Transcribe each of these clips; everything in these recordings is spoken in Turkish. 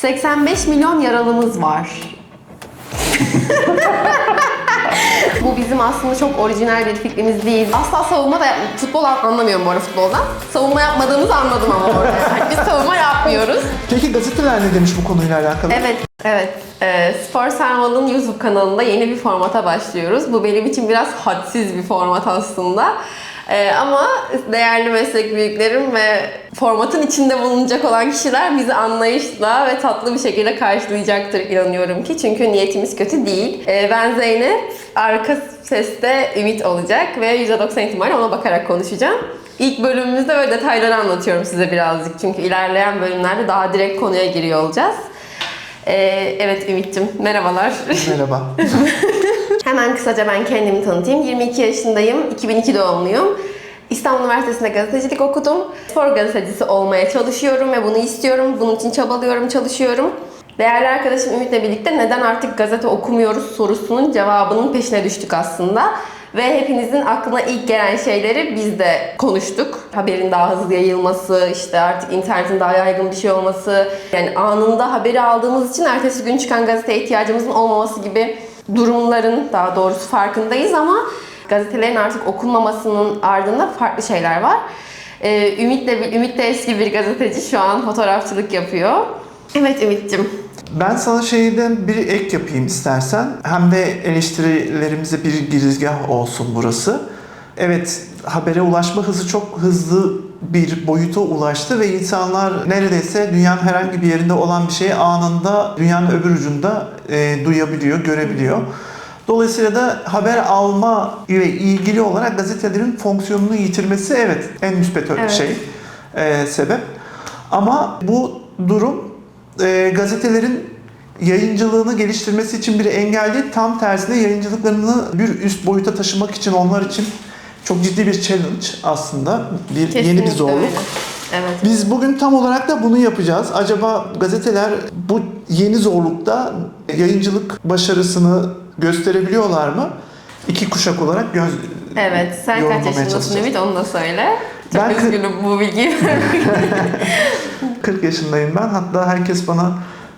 85 milyon yaralımız var. Bu bizim aslında çok orijinal bir fikrimiz değil. Asla savunma da futbol anlamıyorum bu arada futboldan. Savunma yapmadığımızı anladım ama orada. Yani biz savunma yapmıyoruz. Peki gazeteler ne demiş bu konuyla alakalı? Evet, evet. Ee, Spor Sarmal'ın YouTube kanalında yeni bir formata başlıyoruz. Bu benim için biraz hadsiz bir format aslında. Ee, ama değerli meslek büyüklerim ve formatın içinde bulunacak olan kişiler bizi anlayışla ve tatlı bir şekilde karşılayacaktır inanıyorum ki. Çünkü niyetimiz kötü değil. Ee, ben Zeynep, arka seste Ümit olacak ve %90 ihtimalle ona bakarak konuşacağım. İlk bölümümüzde böyle detayları anlatıyorum size birazcık. Çünkü ilerleyen bölümlerde daha direkt konuya giriyor olacağız. Ee, evet Ümit'ciğim, merhabalar. Merhaba. Hemen kısaca ben kendimi tanıtayım. 22 yaşındayım, 2002 doğumluyum. İstanbul Üniversitesi'nde gazetecilik okudum. Spor gazetecisi olmaya çalışıyorum ve bunu istiyorum. Bunun için çabalıyorum, çalışıyorum. Değerli arkadaşım Ümit'le birlikte neden artık gazete okumuyoruz sorusunun cevabının peşine düştük aslında. Ve hepinizin aklına ilk gelen şeyleri biz de konuştuk. Haberin daha hızlı yayılması, işte artık internetin daha yaygın bir şey olması. Yani anında haberi aldığımız için ertesi gün çıkan gazeteye ihtiyacımızın olmaması gibi durumların daha doğrusu farkındayız ama gazetelerin artık okunmamasının ardında farklı şeyler var. Ee, Ümit de, Ümit de eski bir gazeteci şu an fotoğrafçılık yapıyor. Evet Ümit'ciğim. Ben sana şeyden bir ek yapayım istersen. Hem de eleştirilerimize bir girizgah olsun burası. Evet, habere ulaşma hızı çok hızlı bir boyuta ulaştı ve insanlar neredeyse dünyanın herhangi bir yerinde olan bir şeyi anında dünyanın öbür ucunda e, duyabiliyor, görebiliyor. Dolayısıyla da haber alma ile ilgili olarak gazetelerin fonksiyonunu yitirmesi evet en müspet Evet. şey, e, sebep. Ama bu durum e, gazetelerin yayıncılığını geliştirmesi için bir engel değil. Tam tersine yayıncılıklarını bir üst boyuta taşımak için onlar için çok ciddi bir challenge aslında. Bir yeni bir Kesinlikle zorluk. öyle. Evet. Biz bugün tam olarak da bunu yapacağız. Acaba gazeteler bu yeni zorlukta yayıncılık başarısını gösterebiliyorlar mı? İki kuşak olarak göz Evet, sen kaç yaşındasın. Ümit onu da söyle. Çok Ben üzgünüm bu vermek 40 yaşındayım ben. Hatta herkes bana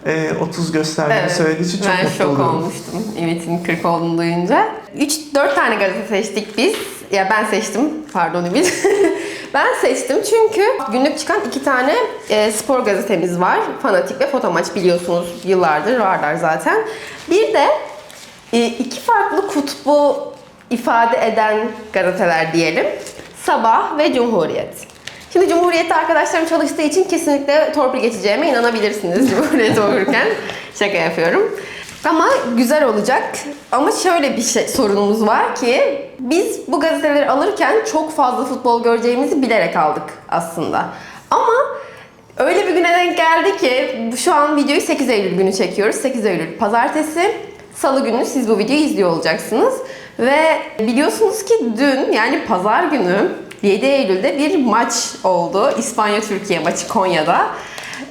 e, 30 gösterdiğini Evet, söylediği için çok ben mutlu şok oluyorum. olmuştum Ümit'in 40 olduğunu duyunca. 3-4 tane gazete seçtik biz. Ya ben seçtim, pardon Ümit. ben seçtim çünkü günlük çıkan iki tane e, spor gazetemiz var. Fanatik ve Fotomaç biliyorsunuz yıllardır varlar zaten. Bir de e, iki farklı kutbu ifade eden gazeteler diyelim. Sabah ve Cumhuriyet. Şimdi Cumhuriyet'te arkadaşlarım çalıştığı için kesinlikle torpil geçeceğime inanabilirsiniz Cumhuriyet'i okurken. Şaka yapıyorum. Ama güzel olacak. Ama şöyle bir şey, sorunumuz var ki biz bu gazeteleri alırken çok fazla futbol göreceğimizi bilerek aldık aslında. Ama öyle bir güne denk geldi ki şu an videoyu 8 Eylül günü çekiyoruz. 8 Eylül pazartesi. Salı günü siz bu videoyu izliyor olacaksınız. Ve biliyorsunuz ki dün yani pazar günü 7 Eylül'de bir maç oldu. İspanya-Türkiye maçı Konya'da.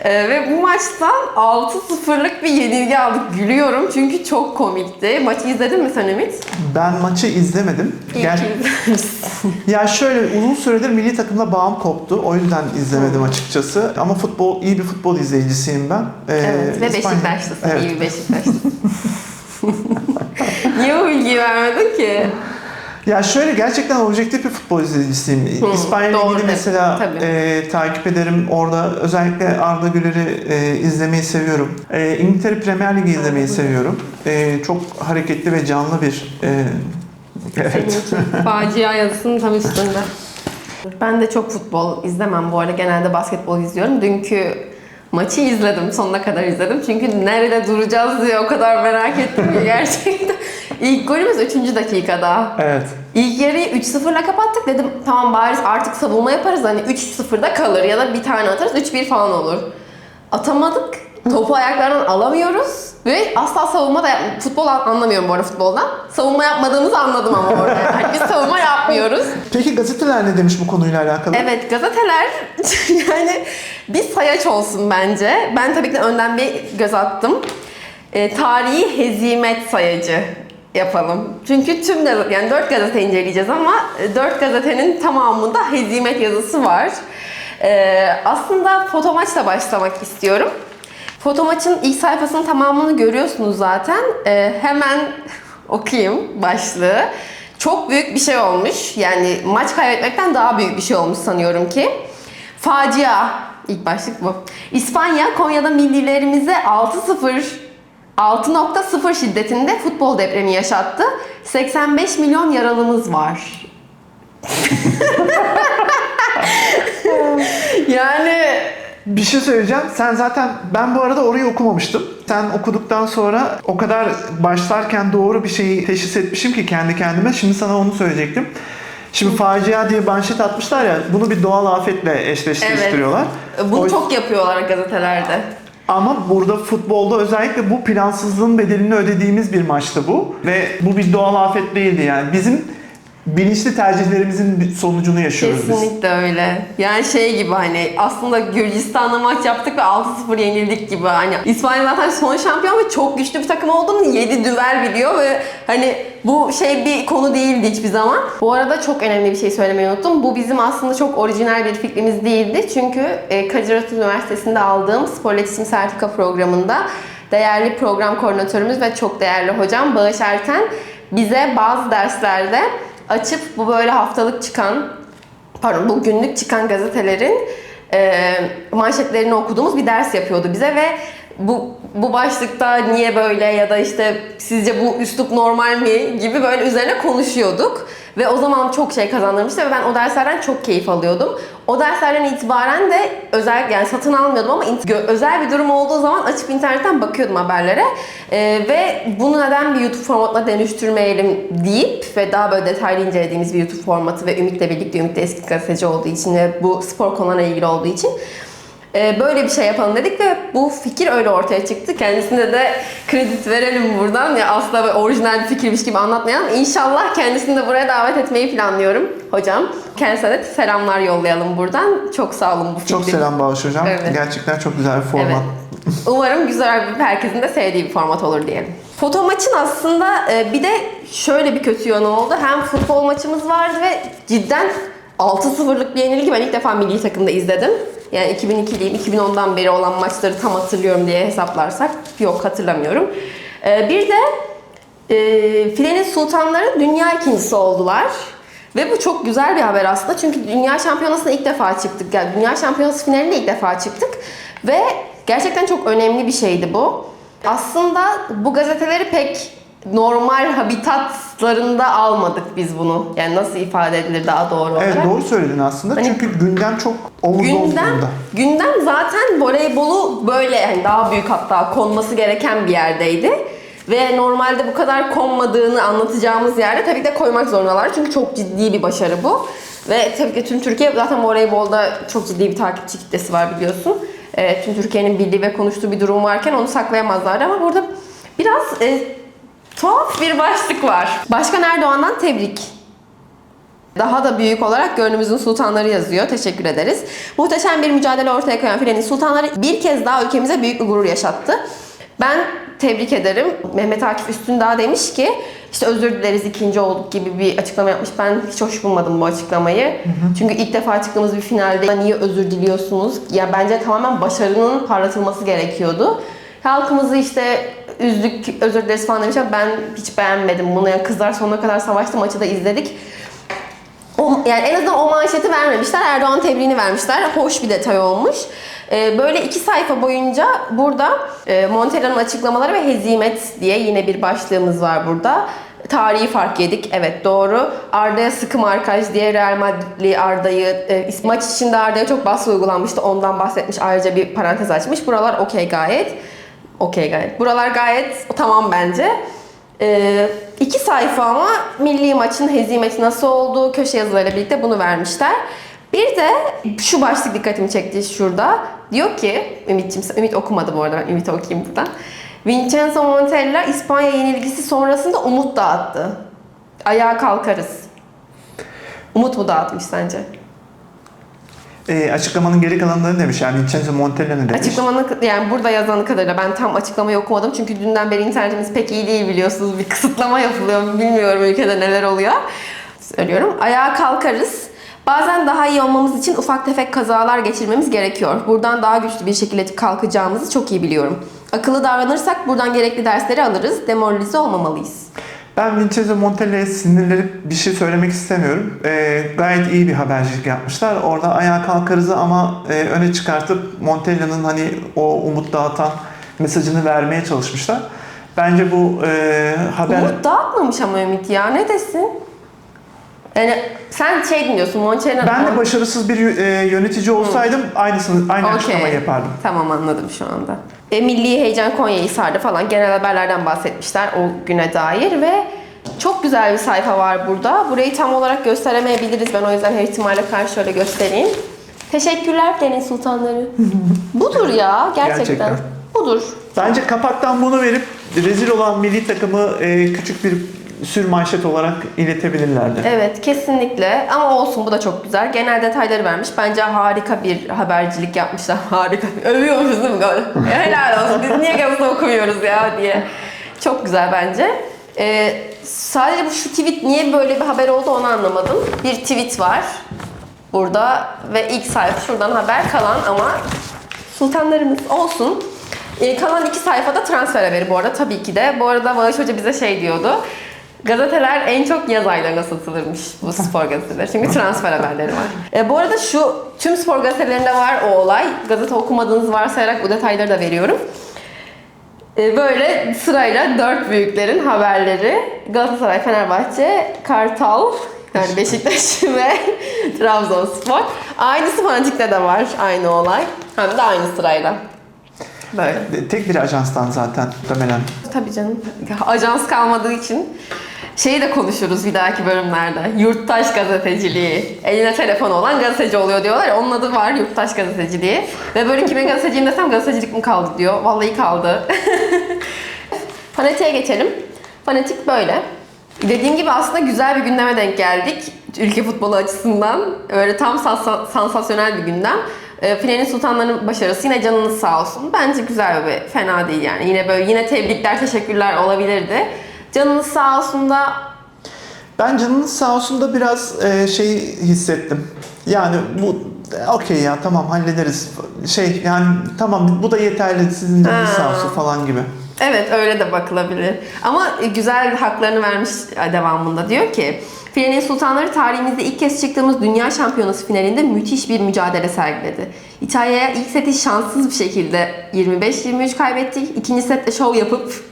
Ee, ve bu maçtan 6-0'lık bir yenilgi aldık. Gülüyorum çünkü çok komikti. Maçı izledin mi sen Ümit? Ben maçı izlemedim. İyi izlemişsin. Ya şöyle uzun süredir milli takımla bağım koptu. O yüzden izlemedim açıkçası. Ama futbol iyi bir futbol izleyicisiyim ben. Ee, Evet ve İspanya- Beşiktaşlısın. Evet. İyi bir Beşiktaşlısın. Niye o bilgiyi vermedin ki? Ya şöyle gerçekten objektif bir futbol izleyicisiyim. Hı, İspanya Ligi'ni mesela tabii. e, takip ederim. Orada özellikle Arda Güler'i e, izlemeyi seviyorum. E, İngiltere Premier Ligi izlemeyi seviyorum. E, çok hareketli ve canlı bir e, evet. Facia yazısının tam üstünde. Ben de çok futbol izlemem bu arada. Genelde basketbol izliyorum. Dünkü maçı izledim. Sonuna kadar izledim. Çünkü nerede duracağız diye o kadar merak ettim ki gerçekten. İlk golümüz 3. dakikada. Evet. İlk yarıyı 3-0'la kapattık. Dedim tamam bariz artık savunma yaparız. Hani 3-0'da kalır ya da bir tane atarız 3-1 falan olur. Atamadık. Topu ayaklarından alamıyoruz. Ve asla savunma da futbol an- anlamıyorum bu arada futboldan. Savunma yapmadığımızı anladım ama orada. Yani biz savunma yapmıyoruz. Peki gazeteler ne demiş bu konuyla alakalı? Evet gazeteler yani bir sayaç olsun bence. Ben tabii ki de önden bir göz attım. E, tarihi hezimet sayacı yapalım. Çünkü tüm gazete, yani dört gazete inceleyeceğiz ama e, dört gazetenin tamamında hezimet yazısı var. E, aslında fotomaçla başlamak istiyorum. Foto maçın ilk sayfasının tamamını görüyorsunuz zaten. Ee, hemen okuyayım başlığı. Çok büyük bir şey olmuş. Yani maç kaybetmekten daha büyük bir şey olmuş sanıyorum ki. Facia. İlk başlık bu. İspanya Konya'da millilerimize 6-0 6.0 şiddetinde futbol depremi yaşattı. 85 milyon yaralımız var. yani Bir şey söyleyeceğim. Sen zaten ben bu arada orayı okumamıştım. Sen okuduktan sonra o kadar başlarken doğru bir şeyi teşhis etmişim ki kendi kendime. Şimdi sana onu söyleyecektim. Şimdi facia diye manşet atmışlar ya bunu bir doğal afetle eşleştiriyorlar. bunu O- çok yapıyorlar gazetelerde. Ama burada futbolda özellikle bu plansızlığın bedelini ödediğimiz bir maçtı bu. Ve bu bir doğal afet değildi yani. Bizim bilinçli tercihlerimizin sonucunu yaşıyoruz biz. Kesinlikle öyle. Yani şey gibi hani aslında Gürcistan'la maç yaptık ve 6-0 yenildik gibi. Hani İspanya zaten son şampiyon ve çok güçlü bir takım olduğunu 7 düvel biliyor ve hani bu şey bir konu değildi hiçbir zaman. Bu arada çok önemli bir şey söylemeyi unuttum. Bu bizim aslında çok orijinal bir fikrimiz değildi. Çünkü e, Kadir Üniversitesi'nde aldığım spor iletişim sertifika programında değerli program koordinatörümüz ve çok değerli hocam Bağış Erten bize bazı derslerde açıp bu böyle haftalık çıkan pardon bu günlük çıkan gazetelerin e, manşetlerini okuduğumuz bir ders yapıyordu bize ve bu bu başlıkta niye böyle ya da işte sizce bu üslup normal mi gibi böyle üzerine konuşuyorduk. Ve o zaman çok şey kazandırmıştı ve ben o derslerden çok keyif alıyordum. O derslerden itibaren de özel yani satın almıyordum ama özel bir durum olduğu zaman açıp internetten bakıyordum haberlere. Ee, ve bunu neden bir YouTube formatına dönüştürmeyelim deyip ve daha böyle detaylı incelediğimiz bir YouTube formatı ve Ümit'le birlikte Ümit de eski gazeteci olduğu için ve bu spor konularına ilgili olduğu için böyle bir şey yapalım dedik ve bu fikir öyle ortaya çıktı. Kendisine de kredi verelim buradan. Ya böyle orijinal bir fikirmiş gibi anlatmayalım. İnşallah kendisini de buraya davet etmeyi planlıyorum hocam. Kendisine de selamlar yollayalım buradan. Çok sağ olun bu fikri. Çok selam Bağış Hocam. Evet. Gerçekten çok güzel bir format. Evet. Umarım güzel bir herkesin de sevdiği bir format olur diyelim. Foto maçın aslında e, bir de şöyle bir kötü yanı oldu. Hem futbol maçımız vardı ve cidden 6-0'lık bir yenilgi ben ilk defa milli takımda izledim. Yani 2002'liyim, 2010'dan beri olan maçları tam hatırlıyorum diye hesaplarsak. Yok hatırlamıyorum. E, Bir de e, filenin sultanları dünya ikincisi oldular. Ve bu çok güzel bir haber aslında. Çünkü dünya şampiyonasına ilk defa çıktık. Yani dünya şampiyonası finaline ilk defa çıktık. Ve gerçekten çok önemli bir şeydi bu. Aslında bu gazeteleri pek normal habitatlarında almadık biz bunu. Yani nasıl ifade edilir daha doğru olarak. Evet doğru söyledin aslında. Hani- Çünkü gündem çok omuz Gündem, gündem zaten voleybolu böyle yani daha büyük hatta konması gereken bir yerdeydi. Ve normalde bu kadar konmadığını anlatacağımız yerde tabii de koymak zorundalar. Çünkü çok ciddi bir başarı bu. Ve tabii ki tüm Türkiye zaten voleybolda çok ciddi bir takipçi kitlesi var biliyorsun. Ee, tüm Türkiye'nin bildiği ve konuştuğu bir durum varken onu saklayamazlardı ama burada biraz e, tuhaf bir başlık var. Başkan Erdoğan'dan tebrik. Daha da büyük olarak gönlümüzün sultanları yazıyor. Teşekkür ederiz. Muhteşem bir mücadele ortaya koyan filenin sultanları bir kez daha ülkemize büyük bir gurur yaşattı. Ben tebrik ederim. Mehmet Akif Üstündağ demiş ki işte özür dileriz ikinci olduk gibi bir açıklama yapmış. Ben hiç hoş bulmadım bu açıklamayı. Çünkü ilk defa çıktığımız bir finalde niye özür diliyorsunuz? Ya bence tamamen başarının parlatılması gerekiyordu. Halkımızı işte üzdük, özür dileriz falan demiş ama ben hiç beğenmedim bunu. Yani kızlar sonuna kadar savaştı maçı da izledik. O, yani en azından o manşeti vermemişler. Erdoğan tebriğini vermişler. Hoş bir detay olmuş. Ee, böyle iki sayfa boyunca burada e, Montella'nın açıklamaları ve hezimet diye yine bir başlığımız var burada. Tarihi fark yedik. Evet doğru. Arda'ya sıkı markaj diye Real Madridli Arda'yı e, maç içinde Arda'ya çok baskı uygulanmıştı. Ondan bahsetmiş. Ayrıca bir parantez açmış. Buralar okey gayet. Okey gayet. Buralar gayet tamam bence. Ee, iki sayfa ama milli maçın hezimeti nasıl olduğu köşe yazılarıyla birlikte bunu vermişler. Bir de şu başlık dikkatimi çekti şurada. Diyor ki, Ümit'ciğim, Ümit okumadı bu arada ben Ümit'e okuyayım buradan. Vincenzo Montella İspanya yenilgisi sonrasında umut dağıttı. Ayağa kalkarız. Umut mu dağıtmış sence? Ee, açıklamanın geri kalanında ne demiş? Yani Vincenzo Montella ne demiş? Açıklamanın yani burada yazanı kadarıyla ben tam açıklamayı okumadım çünkü dünden beri internetimiz pek iyi değil biliyorsunuz. Bir kısıtlama yapılıyor. Bilmiyorum ülkede neler oluyor. Söylüyorum. Ayağa kalkarız. Bazen daha iyi olmamız için ufak tefek kazalar geçirmemiz gerekiyor. Buradan daha güçlü bir şekilde kalkacağımızı çok iyi biliyorum. Akıllı davranırsak buradan gerekli dersleri alırız. Demoralize olmamalıyız. Ben Vincenzo Montella'ya sinirlenip bir şey söylemek istemiyorum. Ee, gayet iyi bir habercilik yapmışlar. Orada ayağa kalkarızı ama e, öne çıkartıp Montella'nın hani o umut dağıtan mesajını vermeye çalışmışlar. Bence bu e, haber... Umut dağıtmamış ama Ümit ya ne desin? Yani sen şey dinliyorsun Monçer'in... Ben de başarısız bir e, yönetici olsaydım aynısını aynı Okey. açıklamayı yapardım. Tamam anladım şu anda. E, Milli Heyecan Konya'yı sardı falan genel haberlerden bahsetmişler o güne dair ve çok güzel bir sayfa var burada. Burayı tam olarak gösteremeyebiliriz. Ben o yüzden her ihtimale karşı şöyle göstereyim. Teşekkürler Deniz Sultanları. Budur ya gerçekten. Gerçekten. Budur. Bence kapaktan bunu verip rezil olan milli takımı e, küçük bir sür manşet olarak iletebilirlerdi. Evet kesinlikle ama olsun bu da çok güzel. Genel detayları vermiş. Bence harika bir habercilik yapmışlar. Harika. Övüyormuşuz değil mi? Helal olsun. Biz niye gazete okumuyoruz ya diye. Çok güzel bence. Ee, sadece bu şu tweet niye böyle bir haber oldu onu anlamadım. Bir tweet var burada ve ilk sayfa şuradan haber kalan ama sultanlarımız olsun. Ee, kalan iki sayfada transfer haberi bu arada tabii ki de. Bu arada Bağış Hoca bize şey diyordu. Gazeteler en çok yaz aylarına satılırmış bu spor gazeteleri. Çünkü transfer haberleri var. E, bu arada şu tüm spor gazetelerinde var o olay. Gazete okumadığınızı varsayarak bu detayları da veriyorum. E, böyle sırayla dört büyüklerin haberleri Galatasaray, Fenerbahçe, Kartal, yani Beşiktaş ve Trabzonspor. Aynısı Fanatik'te de var aynı olay. Hem de aynı sırayla. Böyle. Tek bir ajanstan zaten muhtemelen. Tabii canım. Ajans kalmadığı için şeyi de konuşuruz bir dahaki bölümlerde. Yurttaş gazeteciliği. Eline telefon olan gazeteci oluyor diyorlar ya. Onun adı var yurttaş gazeteciliği. Ve böyle kimin gazeteciyim desem gazetecilik mi kaldı diyor. Vallahi kaldı. Fanatik'e geçelim. Fanatik böyle. Dediğim gibi aslında güzel bir gündeme denk geldik. Ülke futbolu açısından. Öyle tam sansa- sansasyonel bir gündem. E, Filenin Sultanların başarısı yine canınız sağ olsun. Bence güzel bir fena değil yani. Yine böyle yine tebrikler, teşekkürler olabilirdi. Canınız sağ olsun da Ben canınız sağ olsun da biraz e, şey hissettim. Yani bu e, okey ya tamam hallederiz. Şey yani tamam bu da yeterli sizin canınız sağ olsun falan gibi. Evet öyle de bakılabilir. Ama güzel haklarını vermiş devamında. Diyor ki Filenin Sultanları tarihimizde ilk kez çıktığımız Dünya Şampiyonası finalinde müthiş bir mücadele sergiledi. İtalya'ya ilk seti şanssız bir şekilde 25-23 kaybettik. İkinci sette şov yapıp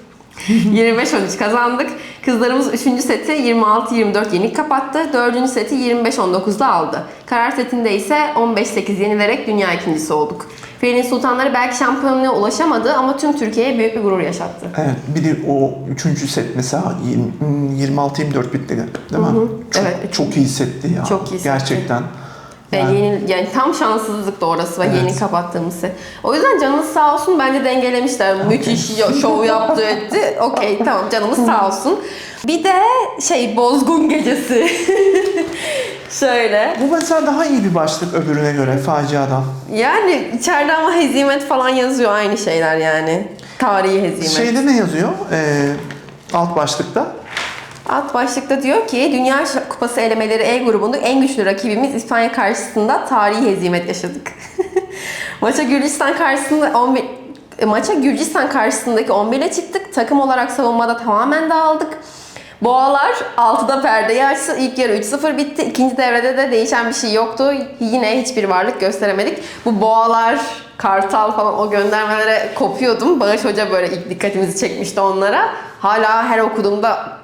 25-13 kazandık. Kızlarımız 3. seti 26-24 yenik kapattı. 4. seti 25-19'da aldı. Karar setinde ise 15-8 yenilerek dünya ikincisi olduk. Filenin Sultanları belki şampiyonluğa ulaşamadı ama tüm Türkiye'ye büyük bir gurur yaşattı. Evet bir de o üçüncü set mesela 26-24 bitti değil mi? Çok, Evet. çok iyi setti ya. Çok iyi setti. Gerçekten. Ve Yani- yeni, yani tam şanssızlık da orası ve Evet. yeni kapattığımız set. O yüzden canımız sağ olsun bence dengelemişler. Müthiş yo- şov yaptı etti. Okey tamam canımız sağ olsun. Bir de şey bozgun gecesi. Şöyle. Bu mesela daha iyi bir başlık öbürüne göre faciadan. Yani içeride ama hezimet falan yazıyor aynı şeyler yani. Tarihi hezimet. Şeyde ne yazıyor? Ee, alt başlıkta. Alt başlıkta diyor ki Dünya Kupası elemeleri E grubunda en güçlü rakibimiz İspanya karşısında tarihi hezimet yaşadık. maça Gürcistan karşısında 11 e, maça Gürcistan karşısındaki 11 ile çıktık. Takım olarak savunmada tamamen dağıldık. Boğalar 6'da perdeyi açtı. İlk yarı 3-0 bitti. İkinci devrede de değişen bir şey yoktu. Yine hiçbir varlık gösteremedik. Bu boğalar, kartal falan o göndermelere kopuyordum. Bağış Hoca böyle ilk dikkatimizi çekmişti onlara. Hala her okuduğumda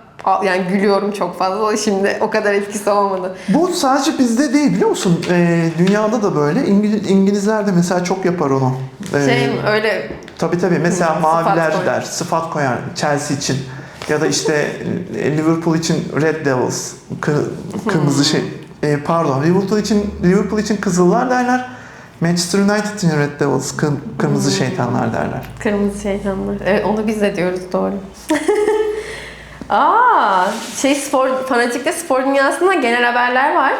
yani gülüyorum çok fazla. Şimdi o kadar etkisi olmadı. Bu sadece bizde değil biliyor musun? Ee, dünyada da böyle. İngiliz, İngilizler de mesela çok yapar onu. Ee, Şey öyle Tabii tabii. Mesela Hı, sıfat maviler koyar. der, sıfat koyar Chelsea için. Ya da işte e, Liverpool için Red Devils, kı- kırmızı şey. E, pardon, Liverpool için Liverpool için Kızıllar derler. Manchester United için Red Devils, kı- kırmızı şeytanlar derler. Kırmızı şeytanlar. Evet onu biz de diyoruz doğru. Aa, şey spor fanatikte spor dünyasında genel haberler var.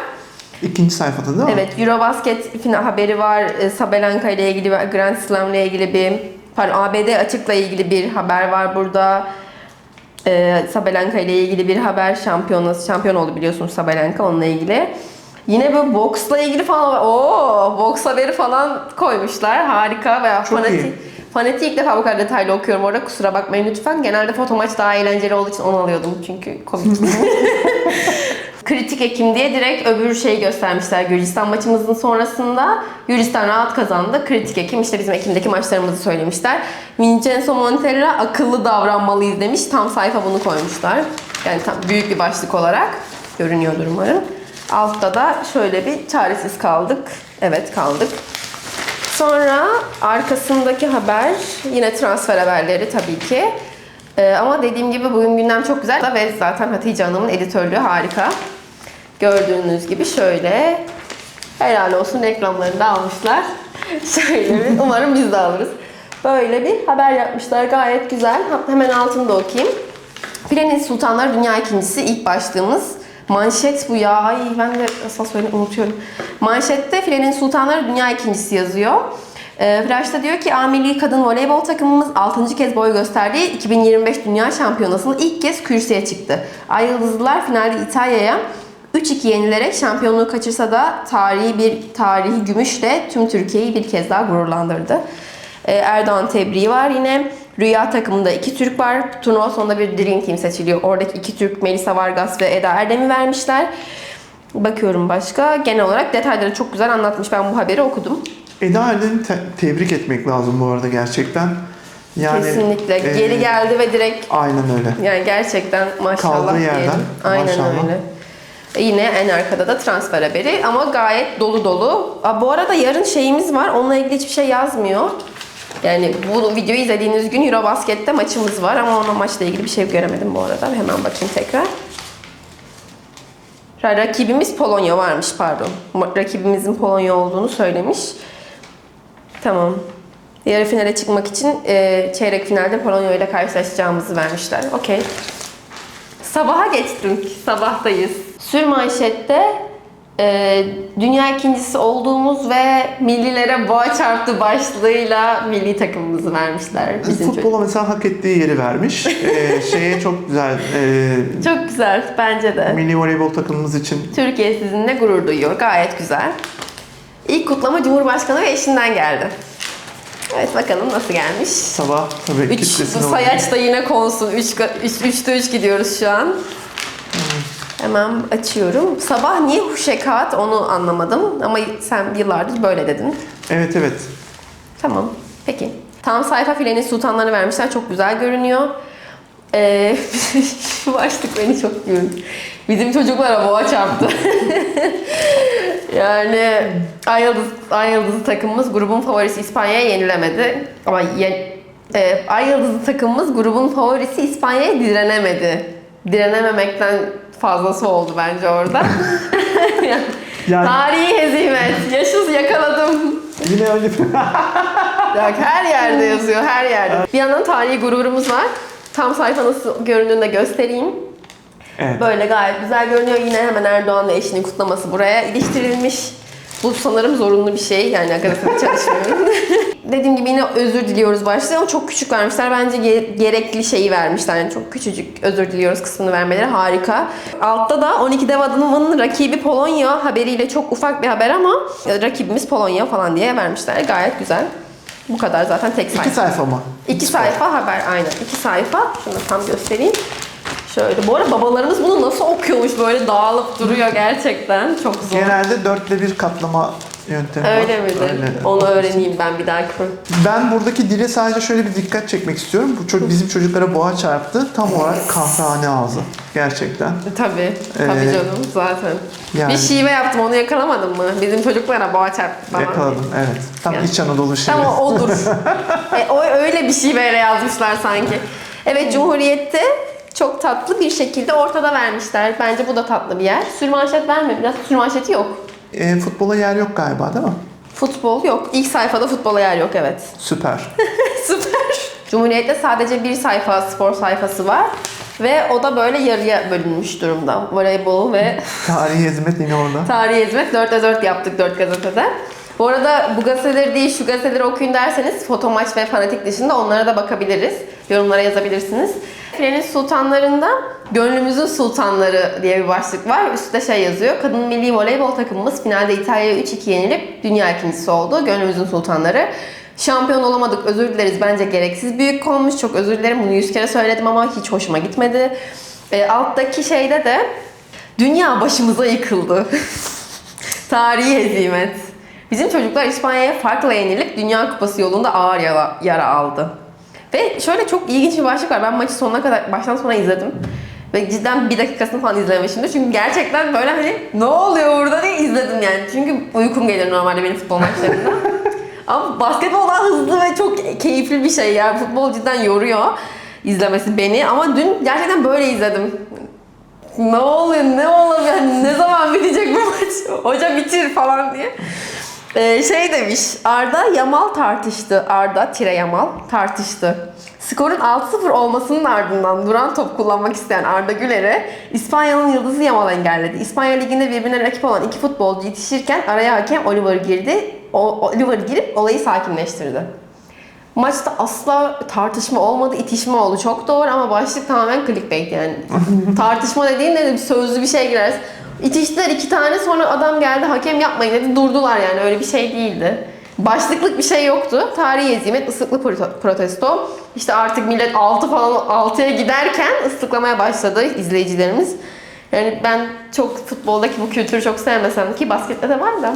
İkinci sayfada değil mi? Evet, Eurobasket final haberi var. E, Sabalenka ile ilgili ve Grand Slam ile ilgili bir pardon, ABD açıkla ilgili bir haber var burada. E, Sabalenka ile ilgili bir haber şampiyonası şampiyon oldu biliyorsunuz Sabalenka onunla ilgili. Yine böyle boksla ilgili falan o boks haberi falan koymuşlar. Harika Çok fanatik. iyi. Fanatiği ilk defa bu kadar detaylı okuyorum orada kusura bakmayın lütfen. Genelde foto maç daha eğlenceli olduğu için onu alıyordum çünkü komik. Kritik Ekim diye direkt öbür şeyi göstermişler Gürcistan maçımızın sonrasında. Gürcistan rahat kazandı. Kritik Ekim işte bizim Ekim'deki maçlarımızı söylemişler. Vincenzo Montella akıllı davranmalıyız demiş. Tam sayfa bunu koymuşlar. Yani tam büyük bir başlık olarak görünüyordur umarım. Altta da şöyle bir çaresiz kaldık. Evet kaldık. Sonra arkasındaki haber yine transfer haberleri tabii ki. Ee, ama dediğim gibi bugün gündem çok güzel ve zaten Hatice Hanım'ın editörlüğü harika. Gördüğünüz gibi şöyle helal olsun reklamlarını da almışlar. şöyle bir umarım biz de alırız. Böyle bir haber yapmışlar gayet güzel. Hemen altını da okuyayım. Filenin Sultanları Dünya ikincisi ilk başlığımız. Manşet bu ya. Ay ben de asıl söylemeyi unutuyorum. Manşette Filenin Sultanları Dünya ikincisi yazıyor. E, Flash'ta diyor ki A Kadın Voleybol takımımız 6. kez boy gösterdiği 2025 Dünya Şampiyonası'nda ilk kez kürsüye çıktı. Ay Yıldızlılar finalde İtalya'ya 3-2 yenilerek şampiyonluğu kaçırsa da tarihi bir tarihi gümüşle tüm Türkiye'yi bir kez daha gururlandırdı. Ee, Erdoğan tebriği var yine. Rüya takımında iki Türk var. Turnuva sonunda bir Dream Team seçiliyor. Oradaki iki Türk Melisa Vargas ve Eda Erdem'i vermişler. Bakıyorum başka. Genel olarak detayları çok güzel anlatmış. Ben bu haberi okudum. Eda Erdem'i te- tebrik etmek lazım bu arada gerçekten. Yani, Kesinlikle. e, Geri geldi ve direkt Aynen öyle. yani gerçekten maşallah Kaldığı yerden, diyelim. Aynen maşallah. öyle. Yine en arkada da transfer haberi ama gayet dolu dolu. Aa, bu arada yarın şeyimiz var. Onunla ilgili hiçbir şey yazmıyor. Yani bu videoyu izlediğiniz gün Eurobasket'te maçımız var ama onun maçla ilgili bir şey göremedim bu arada. Hemen bakayım tekrar. Ra- Rakibimiz Polonya varmış pardon. Rakibimizin Polonya olduğunu söylemiş. Tamam. Yarı finale çıkmak için e, çeyrek finalde Polonya ile karşılaşacağımızı vermişler. Okey. Sabaha geçtim. Sabahtayız. Sür manşette e, dünya ikincisi olduğumuz ve millilere boğa çarptı başlığıyla milli takımımızı vermişler. Bizim çocuk- Futbola mesela hak ettiği yeri vermiş. Ee, şeye çok güzel. e, Çok güzel bence de. milli voleybol takımımız için Türkiye sizinle gurur duyuyor. Gayet güzel. İlk kutlama Cumhurbaşkanı ve eşinden geldi. Evet bakalım nasıl gelmiş. sabah tabii 3 kitlesine bu sayaç da yine konsun. 3 3'te 3 gidiyoruz şu an. Hemen açıyorum. Sabah niye huşekat onu anlamadım ama sen yıllardır böyle dedin. Evet evet. Tamam. Peki. Tam sayfa filenin sultanlarını vermişler. Çok güzel görünüyor. Ee, şu başlık beni çok güldü. Bizim çocuklara boğa çarptı. yani Ay Yıldız, Ay Yıldızı takımımız grubun favorisi İspanya'ya yenilemedi. Ama ye, e, Ay Yıldızı takımımız grubun favorisi İspanya'ya direnemedi. Direnememekten fazlası oldu bence orada. Yani- Tarihi hezimet. Yaşız yakaladım. Yine öyle Bak her yerde yazıyor, her yerde. Bir yandan tarihi gururumuz var. Tam sayfa nasıl göründüğünü de göstereyim. Evet. Böyle gayet güzel görünüyor. Yine hemen Erdoğan'la eşinin kutlaması buraya iliştirilmiş. Bu sanırım zorunlu bir şey. Yani gazetede çalışmıyorum. Dediğim gibi yine özür diliyoruz başta ama çok küçük vermişler. Bence ge- gerekli şeyi vermişler. Yani çok küçücük özür diliyoruz kısmını vermeleri harika. Altta da 12 dev adamının rakibi Polonya haberiyle çok ufak bir haber ama rakibimiz Polonya falan diye vermişler. Gayet güzel. Bu kadar zaten tek sayfa. İki sayfa mı? İki sayfa haber aynen. İki sayfa. Şunu tam göstereyim. Şöyle. Bu arada babalarımız bunu nasıl okuyormuş böyle dağılıp duruyor gerçekten. Çok zor. Genelde dörtte bir katlama yöntemi var. Öyle midir? Öyle. Onu öğreneyim ben bir dahaki. Ben buradaki dile sadece şöyle bir dikkat çekmek istiyorum. Bu çocuk bizim çocuklara boğa çarptı. Tam olarak kahvehane ağzı. Gerçekten. Tabii. Tabii Ee, canım zaten. yani- Bir şive yaptım onu yakalamadın mı? Bizim çocuklara boğa çarptı falan. Yakaladım evet. Tam Yani. İç Anadolu şive. Tam o odur. e, o öyle bir şiveyle yazmışlar sanki. Evet Cumhuriyet'te çok tatlı bir şekilde ortada vermişler. Bence bu da tatlı bir yer. Sürmanşet verme. Biraz sürmanşeti yok. E, futbola yer yok galiba değil mi? Futbol yok. İlk sayfada futbola yer yok evet. Süper. Süper. Cumhuriyet'te sadece bir sayfa spor sayfası var. Ve o da böyle yarıya bölünmüş durumda. Voleybol ve Tarihi hizmet yine orada. tarihi hizmet 4'e 4 yaptık 4 gazetede. Bu arada bu gazeteleri değil şu gazeteleri okuyun derseniz foto maç ve fanatik dışında onlara da bakabiliriz. Yorumlara yazabilirsiniz. Filenin sultanlarında gönlümüzün sultanları diye bir başlık var. Üstte şey yazıyor. Kadın milli voleybol takımımız finalde İtalya'ya 3-2 yenilip dünya ikincisi oldu. Gönlümüzün sultanları. Şampiyon olamadık özür dileriz. Bence gereksiz büyük konmuş. Çok özür dilerim. Bunu yüz kere söyledim ama hiç hoşuma gitmedi. E, alttaki şeyde de dünya başımıza yıkıldı. Tarihi hezimet. Bizim çocuklar İspanya'ya farkla yenilip Dünya Kupası yolunda ağır yara, yara aldı. Ve şöyle çok ilginç bir başlık var. Ben maçı sonuna kadar baştan sona izledim. Ve cidden bir dakikasını falan izlemişimdir. Çünkü gerçekten böyle hani ne oluyor burada diye izledim yani. Çünkü uykum gelir normalde benim futbol maçlarında. Ama basketbol daha hızlı ve çok keyifli bir şey ya. Futbol cidden yoruyor izlemesi beni. Ama dün gerçekten böyle izledim. Ne oluyor, ne olabilir, ne zaman bitecek bu maç? Hoca bitir falan diye. Ee, şey demiş, Arda Yamal tartıştı. Arda tire Yamal tartıştı. Skorun 6-0 olmasının ardından duran top kullanmak isteyen Arda Güler'e İspanya'nın yıldızı Yamal engelledi. İspanya Ligi'nde birbirine rakip olan iki futbolcu yetişirken araya hakem Oliver girdi. O, Oliver girip olayı sakinleştirdi. Maçta asla tartışma olmadı, itişme oldu. Çok doğru ama başlık tamamen clickbait yani. tartışma dediğin ne bir sözlü bir şey girer. İtiştiler iki tane sonra adam geldi hakem yapmayın dedi durdular yani öyle bir şey değildi. Başlıklık bir şey yoktu. Tarihi hezimet, ıslıklı prote- protesto. İşte artık millet 6 falan 6'ya giderken ıslıklamaya başladı izleyicilerimiz. Yani ben çok futboldaki bu kültürü çok sevmesem ki baskette de var da.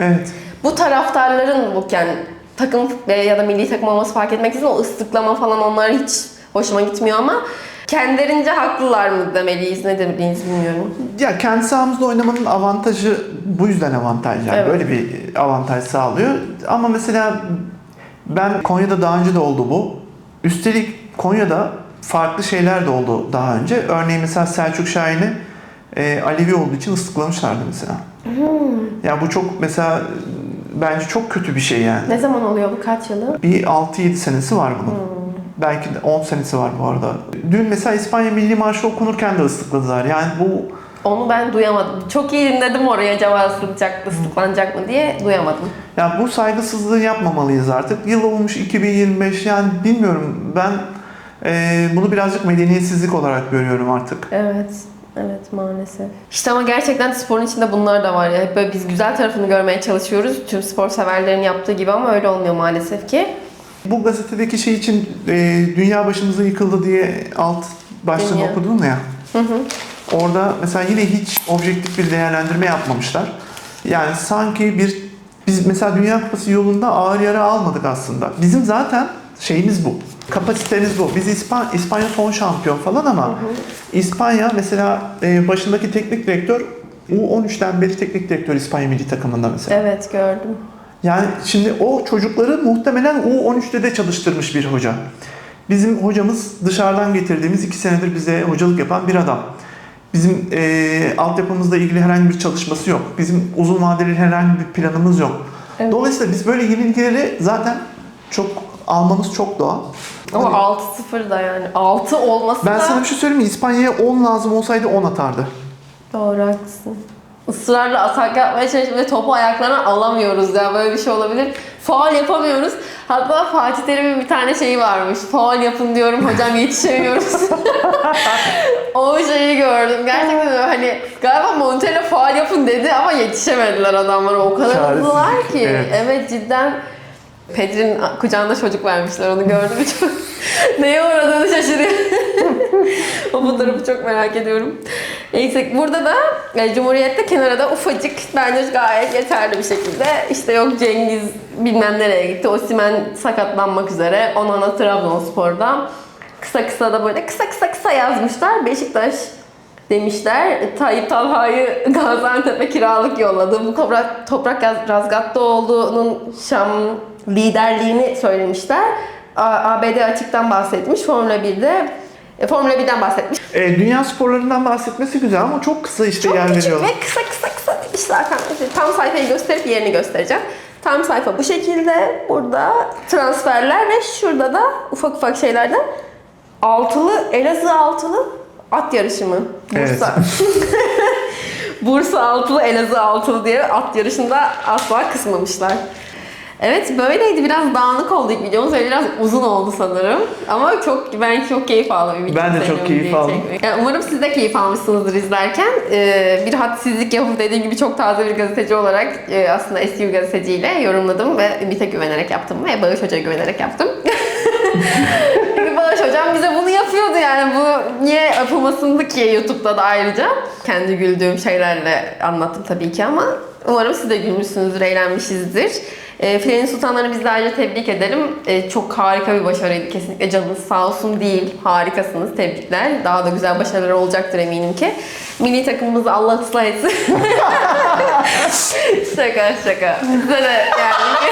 Evet. Bu taraftarların bu yani takım veya ya da milli takım olması fark etmeksizin o ıslıklama falan onlar hiç hoşuma gitmiyor ama kendilerince haklılar mı demeliyiz ne demeliyiz bilmiyorum. Ya kendi sahamızda oynamanın avantajı bu yüzden avantaj yani Evet. böyle bir avantaj sağlıyor. Ama mesela ben Konya'da daha önce de oldu bu. Üstelik Konya'da farklı şeyler de oldu daha önce. Örneğin mesela Selçuk Şahin'i e, Alevi olduğu için ıslıklamışlardı mesela. Ya bu çok mesela bence çok kötü bir şey yani. Ne zaman oluyor bu kaç yılı? Bir 6-7 senesi var bunun. Belki de 10 senesi var bu arada. Dün mesela İspanya Milli Marşı okunurken de ıslıkladılar. Yani bu Onu ben duyamadım. Çok iyi dinledim oraya acaba ıslıklanacak, ıslıklanacak mı diye duyamadım. Ya bu saygısızlığı yapmamalıyız artık. Yıl olmuş 2025 yani bilmiyorum ben e, bunu birazcık medeniyetsizlik olarak görüyorum artık. Evet. Evet maalesef. İşte ama gerçekten sporun içinde bunlar da var ya. Hep böyle biz güzel tarafını görmeye çalışıyoruz. Tüm spor severlerin yaptığı gibi ama öyle olmuyor maalesef ki. Bu gazetedeki şey için e, dünya başımıza yıkıldı diye alt başlığını Dünya. okudun ya. Orada mesela yine hiç objektif bir değerlendirme yapmamışlar. Yani sanki bir biz mesela Dünya Kupası yolunda ağır yara almadık aslında. Bizim zaten şeyimiz bu. Kapasitemiz bu. Biz İspanya, İspanya son şampiyon falan ama İspanya mesela e, başındaki teknik direktör U13'ten beri teknik direktör İspanya milli takımında mesela. Evet gördüm. Yani şimdi o çocukları muhtemelen U13'te de çalıştırmış bir hoca. Bizim hocamız dışarıdan getirdiğimiz iki senedir bize hocalık yapan bir adam. Bizim e, altyapımızla ilgili herhangi bir çalışması yok. Bizim uzun vadeli herhangi bir planımız yok. Evet. Dolayısıyla biz böyle yenilgileri zaten çok almamız çok doğal. Ama Hani 6-0 da yani. 6 olması ben da... sana bir şey söyleyeyim mi? İspanya'ya 10 lazım olsaydı 10 atardı. Doğru haklısın. Israrla atak yapmaya çalışıp ve topu ayaklarına alamıyoruz ya. Böyle bir şey olabilir. Faal yapamıyoruz. Hatta Fatih Terim'in bir tane şeyi varmış. Faal yapın diyorum hocam yetişemiyoruz. o şeyi gördüm. Gerçekten öyle hani galiba Montella faal yapın dedi ama yetişemediler adamlara. O kadar hızlılar ki. evet. Evet cidden Pedri'nin kucağında çocuk vermişler onu gördüm. Neye uğradığını şaşırıyor. o fotoğrafı çok merak ediyorum. Neyse burada da e, Cumhuriyet'te kenara da ufacık bence gayet yeterli bir şekilde işte yok Cengiz bilmem nereye gitti. Osimhen sakatlanmak üzere. Onana Trabzonspor'da. Kısa kısa da böyle kısa kısa kısa yazmışlar. Beşiktaş demişler. Tayyip Talha'yı Gaziantep'e kiralık yolladı. Bu toprak, toprak Razgatlıoğlu'nun Şam liderliğini söylemişler. ABD açıktan bahsetmiş. Formula 1'de e, Formula 1'den bahsetmiş. E, dünya sporlarından bahsetmesi güzel ama çok kısa işte Çok yer küçük veriyorlar. ve kısa kısa kısa demiş zaten. İşte tam sayfayı gösterip yerini göstereceğim. Tam sayfa bu şekilde. Burada transferler ve şurada da ufak ufak şeylerden altılı, Elazığ altılı at yarışı mı? Bursa. Bursa altılı, Elazığ altılı diye at yarışında asla kısmamışlar. Evet böyleydi. Biraz dağınık oldu ilk videomuz ve biraz uzun oldu sanırım. Ama çok ben çok keyif aldım. bir Ben de çok keyif aldım. Yani umarım siz de keyif almışsınızdır izlerken. Ee, bir hadsizlik yapıp dediğim gibi çok taze bir gazeteci olarak e, aslında eski bir gazeteciyle yorumladım ve Ümit'e güvenerek yaptım ve Bağış Hoca'ya güvenerek yaptım. Bağış Hocam bize bunu yapıyordu yani. Bu niye yapılmasındı ki YouTube'da da ayrıca. Kendi güldüğüm şeylerle anlattım tabii ki ama umarım siz de gülmüşsünüzdür, eğlenmişizdir. E, Filenin Sultanlarını biz de ayrıca tebrik ederim. E, çok harika bir başarıydı kesinlikle. Canınız sağ olsun değil. Harikasınız. Tebrikler. Daha da güzel başarılar olacaktır eminim ki. Milli takımımızı Allah ıslah etsin. şaka şaka. Size de yani.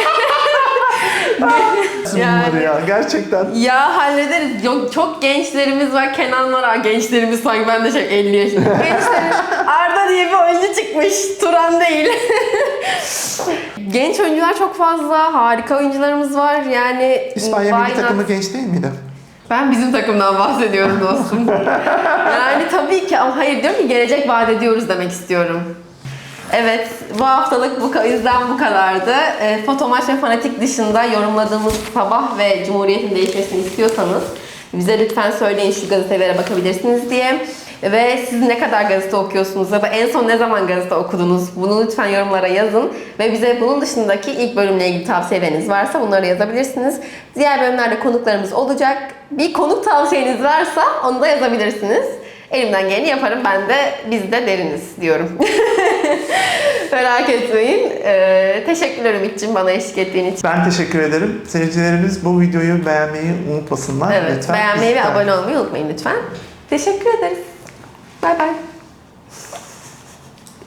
Bunları ya gerçekten. Ya hallederiz. Yok, çok gençlerimiz var. Kenan var. Gençlerimiz sanki ben de şey 50 yaşında. Gençlerimiz. Arda diye bir oyuncu çıkmış. Turan değil. Genç oyuncular çok fazla. Harika oyuncularımız var. Yani İspanya milli takımı genç değil miydi? Ben bizim takımdan bahsediyorum dostum. yani tabii ki ama hayır diyorum ki gelecek vaat ediyoruz demek istiyorum. Evet, bu haftalık bu yüzden bu kadardı. E, Fotomaç ve Fanatik dışında yorumladığımız sabah ve Cumhuriyet'in değişmesini istiyorsanız bize lütfen söyleyin şu gazetelere bakabilirsiniz diye. Ve siz ne kadar gazete okuyorsunuz ya da en son ne zaman gazete okudunuz bunu lütfen yorumlara yazın. Ve bize bunun dışındaki ilk bölümle ilgili tavsiyeleriniz varsa bunları yazabilirsiniz. Diğer bölümlerde konuklarımız olacak. Bir konuk tavsiyeniz varsa onu da yazabilirsiniz. Elimden geleni yaparım. Ben de biz de deriniz diyorum. Merak etmeyin. Ee, teşekkürler Ümit'ciğim bana eşlik ettiğin için. Ben teşekkür ederim. Seyircilerimiz bu videoyu beğenmeyi unutmasınlar. Evet, lütfen. beğenmeyi ve abone olmayı unutmayın lütfen. Teşekkür ederiz. Bay bay.